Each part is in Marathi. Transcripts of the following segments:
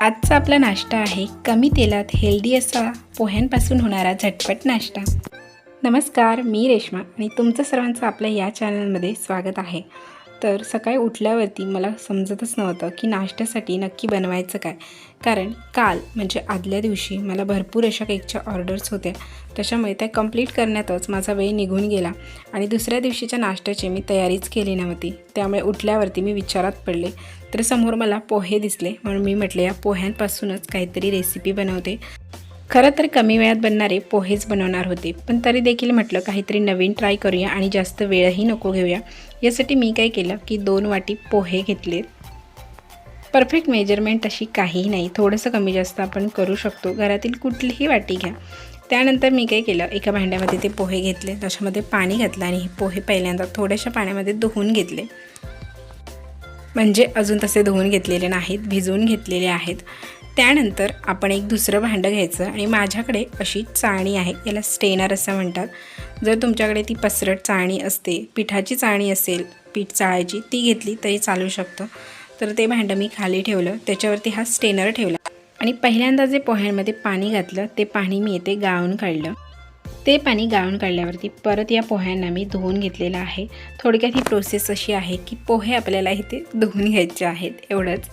आजचा आपला नाश्ता आहे कमी तेलात हेल्दी असा पोह्यांपासून होणारा झटपट नाश्ता. नमस्कार मी रेश्मा आणि तुमचं सर्वांचं आपल्या या चॅनलमध्ये स्वागत आहे. तर सकाळी उठल्यावरती मला समजतच नव्हतं की नाश्त्यासाठी नक्की बनवायचं काय. कारण काल म्हणजे आदल्या दिवशी मला भरपूर अशा केकच्या ऑर्डर्स होत्या. त्याच्यामुळे त्या कंप्लीट करण्यातच माझा वेळ निघून गेला. आणि दुसऱ्या दिवशीच्या नाश्त्याची मी तयारीच केली नव्हती. त्यामुळे उठल्यावरती मी विचारात पडले. तर समोर मला पोहे दिसले. म्हणून मी म्हटले या पोह्यांपासूनच काहीतरी रेसिपी बनवते. खरं तर कमी वेळात बनणारे पोहेच बनवणार होते पण तरी देखील म्हटलं काहीतरी नवीन ट्राय करूया आणि जास्त वेळही नको घेऊया. यासाठी मी काय केलं की दोन वाटी पोहे घेतले. परफेक्ट मेजरमेंट अशी काहीही नाही थोडंसं कमी जास्त आपण करू शकतो घरातील कुठलीही वाटी घ्या. त्यानंतर मी काय केलं एका भांड्यामध्ये ते पोहे घेतले त्याच्यामध्ये पाणी घातलं आणि हे पोहे पहिल्यांदा थोड्याशा पाण्यामध्ये धुवून घेतले. म्हणजे अजून तसे धुवून घेतलेले नाहीत भिजवून घेतलेले आहेत. त्यानंतर आपण एक दुसरं भांडं घ्यायचं आणि माझ्याकडे अशी चाळणी आहे याला स्टेनर असं म्हणतात. जर तुमच्याकडे ती पसरट चाळणी असते पिठाची चाळणी असेल पीठ चाळायची ती घेतली तरी चालू शकतं. तर ते भांडं मी खाली ठेवलं त्याच्यावरती हा स्टेनर ठेवला. आणि पहिल्यांदा जे पोह्यांमध्ये पाणी घातलं ते पाणी मी येथे गाळून काढलं. ते पाणी गाळून काढल्यावरती परत या पोह्यांना मी धुवून घेतलेलं आहे. थोडक्यात ही प्रोसेस अशी आहे की पोहे आपल्याला इथे धुवून घ्यायचे आहेत. एवढंच.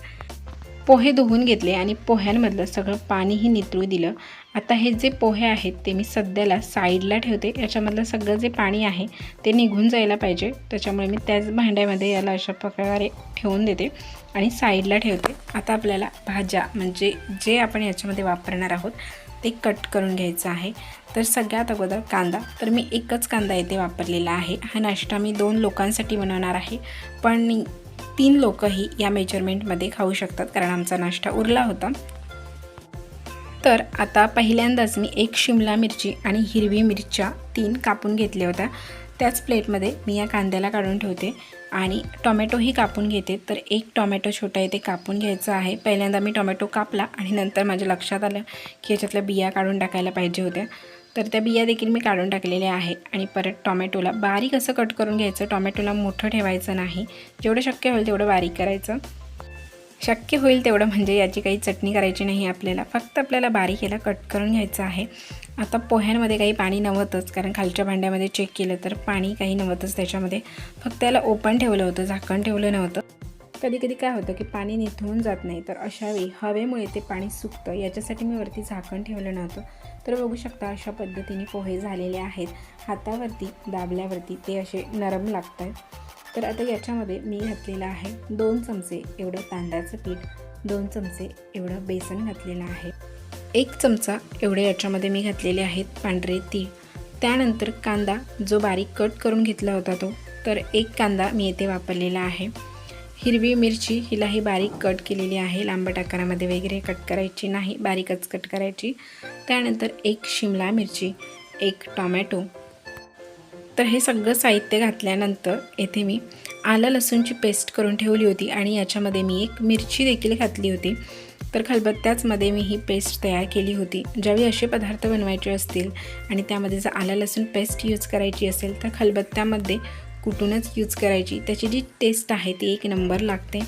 पोहे धुवून घेतले आणि पोह्यांमधलं सगळं पाणीही नितळू दिलं. आता हे जे पोहे आहेत ते मी सध्याला साईडला ठेवते. याच्यामधलं सगळं जे पाणी आहे ते निघून जायला पाहिजे. त्याच्यामुळे मी त्याच भांड्यामध्ये याला अशा प्रकारे ठेवून देते आणि साईडला ठेवते. आता आपल्याला भाज्या म्हणजे जे आपण याच्यामध्ये वापरणार आहोत ते कट करून घ्यायचं आहे. तर सगळ्यात अगोदर कांदा. तर मी एकच कांदा येथे वापरलेला आहे. हा नाश्ता मी दोन लोकांसाठी बनवणार आहे. पण तीन लोकही या मेजरमेंटमध्ये खाऊ शकतात कारण आमचा नाश्ता उरला होता. तर आता पहिल्यांदाच मी एक शिमला मिरची आणि हिरवी मिरच्या तीन कापून घेतल्या होत्या. त्याच प्लेटमध्ये मी या कांद्याला काढून ठेवते आणि टोमॅटोही कापून घेते. तर एक टोमॅटो छोटा येते कापून घ्यायचा आहे. पहिल्यांदा मी टोमॅटो कापला आणि नंतर माझ्या लक्षात आलं की याच्यातल्या बिया काढून टाकायला पाहिजे होत्या. तर त्या बिया देखील मी काढून टाकलेल्या आहे आणि परत टॉमॅटोला बारीक असं कट करून घ्यायचं. टॉमॅटोला मोठं ठेवायचं नाही. जेवढं शक्य होईल तेवढं बारीक करायचं. शक्य होईल तेवढं म्हणजे याची काही चटणी करायची नाही आपल्याला. फक्त आपल्याला बारीक याला कट करून घ्यायचं आहे. आता पोह्यांमध्ये काही पाणी नव्हतंच कारण खालच्या भांड्यामध्ये चेक केलं तर पाणी काही नव्हतंच त्याच्यामध्ये. फक्त याला ओपन ठेवलं होतं झाकण ठेवलं नव्हतं. कधी कधी काय होतं की पाणी निथळून जात नाही तर अशावेळी हवेमुळे ते पाणी सुकतं. याच्यासाठी मी वरती झाकण ठेवलं नव्हतं. तर बघू शकता अशा पद्धतीने पोहे झालेले आहेत. हातावरती दाबल्यावरती ते असे नरम लागत आहेत तर आता याच्यामध्ये मी घातलेलं आहे दोन चमचे एवढं तांदळाचं पीठ दोन चमचे एवढं बेसन घातलेलं आहे. एक चमचा एवढे याच्यामध्ये मी घातलेले आहेत पांढरे तीळ. त्यानंतर कांदा जो बारीक कट करून घेतला होता तो तर एक कांदा मी येथे वापरलेला आहे. हिरवी मिरची हिलाही बारीक कट केलेली आहे लांबट आकारामध्ये वगैरे कट करायची नाही बारीकच कट करायची. त्यानंतर एक शिमला मिरची एक टॉमॅटो तर हे सगळं साहित्य घातल्यानंतर येथे मी आलं लसूणची पेस्ट करून ठेवली होती आणि याच्यामध्ये मी एक मिरची देखील घातली होती. तर खलबत्त्याचमध्ये मी ही पेस्ट तयार केली होती. ज्यावेळी असे पदार्थ बनवायचे असतील आणि त्यामध्ये जर आलं लसूण पेस्ट यूज करायची असेल तर खलबत्त्यामध्ये कुठूनच यूज करायची. त्याची जी टेस्ट आहे ती एक नंबर लागते.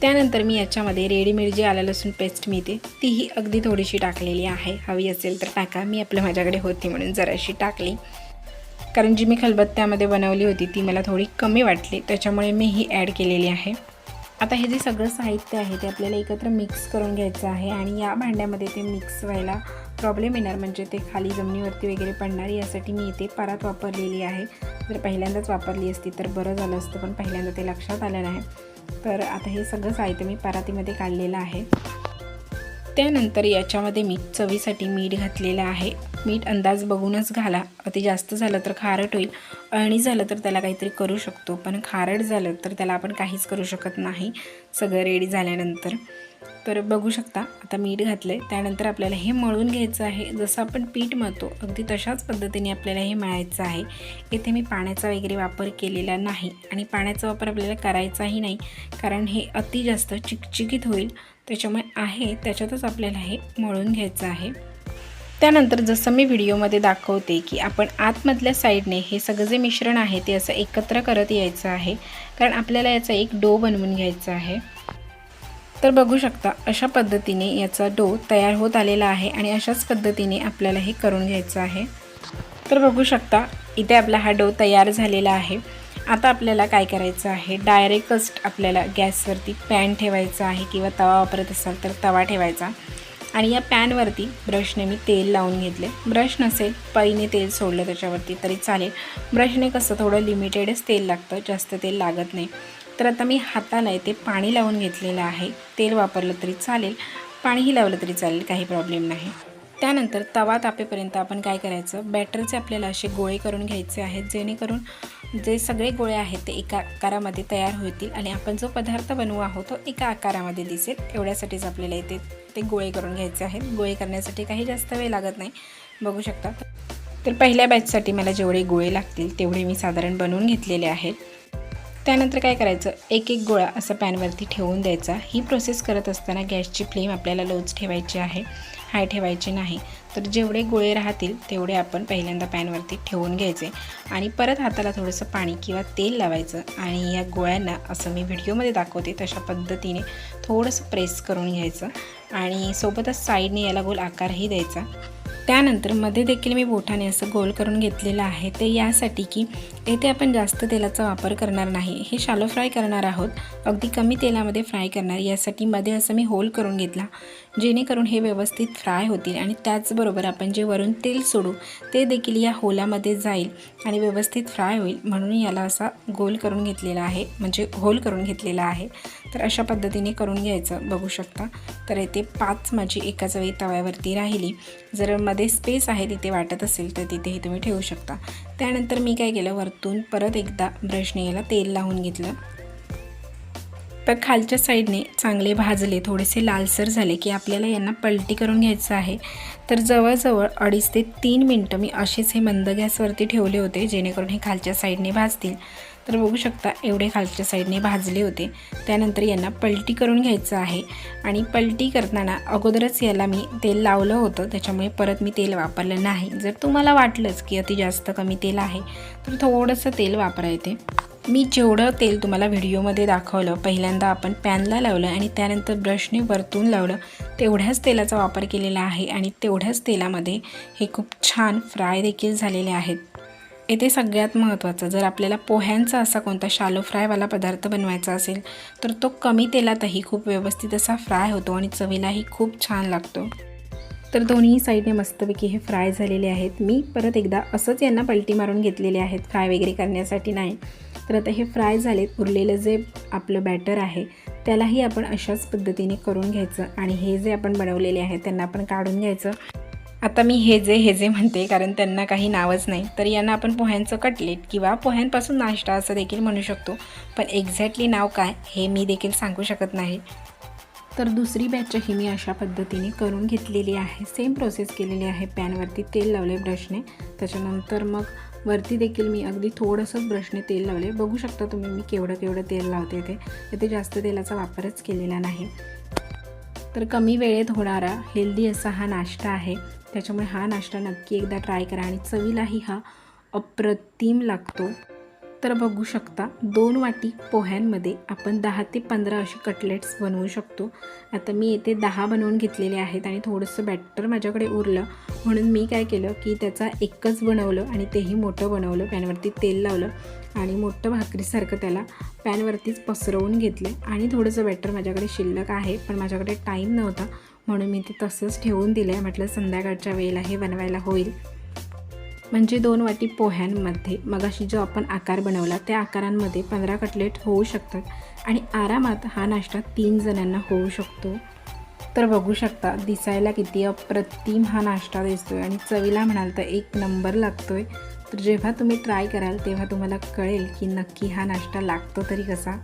त्यानंतर मी याच्यामध्ये रेडीमेड जी आलं लसूण पेस्ट मिळते तीही अगदी थोडीशी टाकलेली आहे. हवी असेल तर टाका. मी आपलं माझ्याकडे होती म्हणून जराशी टाकली. कारण जी मी खलबत्त्यामध्ये बनवली होती ती मला थोडी कमी वाटली. त्याच्यामुळे मी ही ॲड केलेली आहे. आता हे जे सगळं साहित्य आहे ते आपल्याला एकत्र मिक्स करून घ्यायचं आहे आणि या भांड्यामध्ये ते मिक्स व्हायला प्रॉब्लेम येणार. म्हणजे ते खाली जमिनीवरती वगैरे पडणार यासाठी मी इथे परात वापरलेली आहे. जर पहिल्यांदाच वापरली असती तर बरं झालं असतं पण पहिल्यांदा ते लक्षात आलं नाही. तर आता हे सगळं साहित्य मी परातीमध्ये काढलेलं आहे. त्यानंतर याच्यामध्ये मी चवीसाठी मीठ घातलेलं आहे. मीठ अंदाज बघूनच घाला. अति जास्त झालं तर खारट होईल. अळणी झालं तर त्याला काहीतरी करू शकतो. पण खारट झालं तर त्याला आपण काहीच करू शकत नाही. सगळं रेडी झाल्यानंतर. तर बघू शकता आता मीठ घातलं आहे त्यानंतर आपल्याला हे मळून घ्यायचं आहे. जसं आपण पीठ मळतो अगदी तशाच पद्धतीने आपल्याला हे मळायचं आहे. इथे मी पाण्याचा वगैरे वापर केलेला नाही. आणि पाण्याचा वापर आपल्याला करायचाही नाही. कारण हे अति जास्त चिकचिकीत होईल. त्याच्यामुळे आहे त्याच्यातच आपल्याला हे मळून घ्यायचं आहे. त्यानंतर जसं मी व्हिडिओमध्ये दाखवते की आपण आतमधल्या साईडने हे सगळं जे मिश्रण आहे ते असं एकत्र करत यायचं आहे. कारण आपल्याला याचा एक डो बनवून घ्यायचा आहे. तर बघू शकता अशा पद्धतीने याचा डो तयार होत आलेला आहे आणि अशाच पद्धतीने आपल्याला हे करून घ्यायचं आहे. तर बघू शकता इथे आपला हा डो तयार झालेला आहे. आता आपल्याला काय करायचं आहे? डायरेक्टच आपल्याला गॅसवरती पॅन ठेवायचा आहे किंवा तवा वापरत असाल तर तवा ठेवायचा. आणि या पॅनवरती ब्रशने मी तेल लावून घेतले. ब्रश नसेल पळीने तेल सोडलं त्याच्यावरती तरी चालेल. ब्रशने कसं थोडं लिमिटेडच तेल लागतं जास्त तेल लागत नाही. तर आता मी हाताला येते पाणी लावून घेतलेलं आहे. तेल वापरलं तरी चालेल. पाणीही लावलं तरी चालेल काही प्रॉब्लेम नाही. त्यानंतर तवा तापेपर्यंत आपण काय करायचं? बॅटरचे आपल्याला असे गोळे करून घ्यायचे आहेत जेणेकरून जे सगळे गोळे आहेत ते एका आकारामध्ये तयार होतील आणि आपण जो पदार्थ बनवू आहोत तो एका आकारामध्ये दिसेल. एवढ्यासाठीच आपल्याला इथे ते गोळे करून घ्यायचे आहेत. गोळे करण्यासाठी काही जास्त वेळ लागत नाही. बघू शकता. तर पहिल्या बॅचसाठी मला जेवढे गोळे लागतील तेवढे मी साधारण बनवून घेतलेले आहेत. त्यानंतर काय करायचं? एक एक गोळा असं पॅनवरती ठेवून द्यायचा. ही प्रोसेस करत असताना गॅसची फ्लेम आपल्याला लोच ठेवायची आहे. हाय ठेवायचे नाही. तर जेवढे गोळे राहतील तेवढे आपण पहिल्यांदा पॅनवरती ठेवून घ्यायचे आणि परत हाताला थोडंसं पाणी किंवा तेल लावायचं आणि या गोळ्यांना असं मी व्हिडिओमध्ये दाखवते तशा पद्धतीने थोडंसं प्रेस करून घ्यायचं आणि सोबतच साईडने याला गोल आकारही द्यायचा. त्यानंतरमध्ये देखील मी बोठाने असं गोल करून घेतलेलं आहे. ते यासाठी की येथे आपण जास्त तेलाचा वापर करणार नाही. हे शालो फ्राय करणार आहोत. अगदी कमी तेलामध्ये फ्राय करणार. यासाठी मध्ये असं मी होल करून घेतला. जेणेकरून हे व्यवस्थित फ्राय होतील आणि त्याचबरोबर आपण जे वरून तेल सोडू ते देखील या होलामध्ये जाईल आणि व्यवस्थित फ्राय होईल म्हणून याला असा गोल करून घेतलेला आहे. म्हणजे होल करून घेतलेला आहे. तर अशा पद्धतीने करून घ्यायचं. बघू शकता. तर येथे पाच माझी एकाच वेळी तव्यावरती राहिली. जर मध्ये स्पेस आहे तिथे वाटत असेल तर तिथेही तुम्ही ठेवू शकता. त्यानंतर मी काय केलं वरतून परत एकदा ब्रशने याला तेल लावून घेतलं. तर खालच्या साईडने चांगले भाजले थोडेसे लालसर झाले की आपल्याला यांना पलटी करून घ्यायचं आहे. तर जवळजवळ अडीच ते तीन मिनटं मी असेच हे मंद गॅसवरती ठेवले होते जेणेकरून हे खालच्या साईडने भाजतील. तर बघू शकता एवढे खालच्या साईडने भाजले होते. त्यानंतर यांना पलटी करून घ्यायचं आहे. आणि पलटी करताना अगोदरच याला मी तेल लावलं होतं. त्याच्यामुळे परत मी तेल वापरलं नाही. जर तुम्हाला वाटलंच की अति जास्त कमी तेल आहे तर थोडंसं तेल वापरायचे मी जेवढं तेल तुम्हाला व्हिडिओमध्ये दाखवलं पहिल्यांदा आपण पॅनला लावलं आणि त्यानंतर ब्रशने वरतून लावलं तेवढ्याच तेलाचा वापर केलेला आहे. आणि तेवढ्याच तेलामध्ये हे खूप छान फ्राय देखील झालेले आहेत. येथे सगळ्यात महत्त्वाचं. जर आपल्याला पोह्यांचा असा कोणता शालो फ्रायवाला पदार्थ बनवायचा असेल तर तो कमी तेलातही खूप व्यवस्थित असा फ्राय होतो आणि चवीलाही खूप छान लागतो. तर दोन्ही साईडने मस्तपैकी हे फ्राय झालेले आहेत. मी परत एकदा असंच यांना पलटी मारून घेतलेले आहेत फ्राय वगैरे करण्यासाठी नाही. तर आता हे फ्राय झालेत उरलेलं जे आपलं बॅटर आहे त्यालाही आपण अशाच पद्धतीने करून घ्यायचं आणि हे जे आपण बनवलेले आहेत त्यांना आपण काढून घ्यायचं. आता मी हे जे हे जे म्हणते कारण त्यांना काही नावच नाही तर यांना आपण पोह्यांचं कटलेट किंवा पोह्यांपासून नाश्ता असं देखील म्हणू शकतो. पण एक्झॅक्टली नाव काय हे मी देखील सांगू शकत नाही. तर दुसरी बॅचही मी अशा पद्धतीने करून घेतलेली आहे. सेम प्रोसेस केलेली आहे. पॅनवरती तेल लावले ब्रशने त्याच्यानंतर मग वरती देखील मी अगदी थोडंसंच ब्रशने तेल लावले. बघू शकता तुम्ही मी केवढं केवढं तेल लावते इथे इथे जास्त तेलाचा वापरच केलेला नाही. तर कमी वेळेत होणारा हेल्दी असा हा नाश्ता आहे. त्याच्यामुळे हा नाश्ता नक्की एकदा ट्राय करा आणि चवीलाही हा अप्रतिम लागतो. तर बघू शकता दोन वाटी पोह्यांमध्ये आपण दहा ते पंधरा असे कटलेट्स बनवू शकतो. आता मी येथे दहा बनवून घेतलेले आहेत आणि थोडंसं बॅटर माझ्याकडे उरलं. म्हणून मी काय केलं की त्याचा एकच बनवलं आणि तेही मोठं बनवलं. पॅनवरती तेल लावलं आणि मोठं भाकरीसारखं त्याला पॅनवरतीच पसरवून घेतलं. आणि थोडंसं बॅटर माझ्याकडे शिल्लक आहे पण माझ्याकडे टाईम नव्हता. म्हणून मी ते तसंच ठेवून दिलं आहे म्हटलं संध्याकाळच्या वेळेला हे बनवायला होईल. म्हणजे दोन वाटी पोह्यांमध्ये मगाशी जो आपण आकार बनवला त्या आकारांमध्ये पंधरा कटलेट होऊ शकतात. आणि आरामात हा नाश्ता तीन जणांना होऊ शकतो. तर बघू शकता दिसायला किती अप्रतिम हा नाश्ता दिसतो आहे आणि चवीला म्हणाल तर एक नंबर लागतो आहे तर जेव्हा तुम्ही ट्राय कराल तेव्हा तुम्हाला कळेल की नक्की हा नाश्ता लागतो तरी कसा.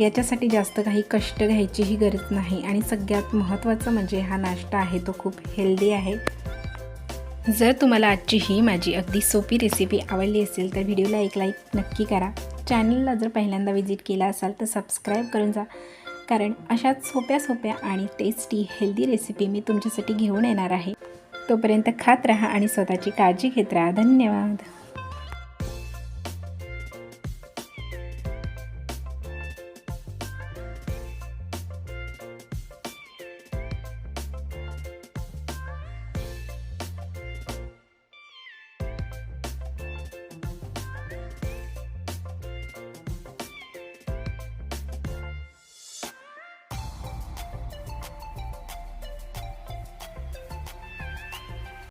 याच्यासाठी जास्त काही कष्ट घ्यायचीही गरज नाही. आणि सगळ्यात महत्त्वाचं म्हणजे हा नाश्ता आहे तो खूप हेल्दी आहे. जर तुम्हाला आजची ही माझी अगदी सोपी रेसिपी आवडली असेल तर व्हिडिओला एक लाईक नक्की करा. चॅनलला जर पहिल्यांदा व्हिजिट केला असाल तर सबस्क्राईब करून जा. कारण अशाच सोप्या सोप्या आणि टेस्टी हेल्दी रेसिपी मी तुमच्यासाठी घेऊन येणार आहे. तोपर्यंत खात राहा आणि स्वतःची काळजी घेत राहा. धन्यवाद.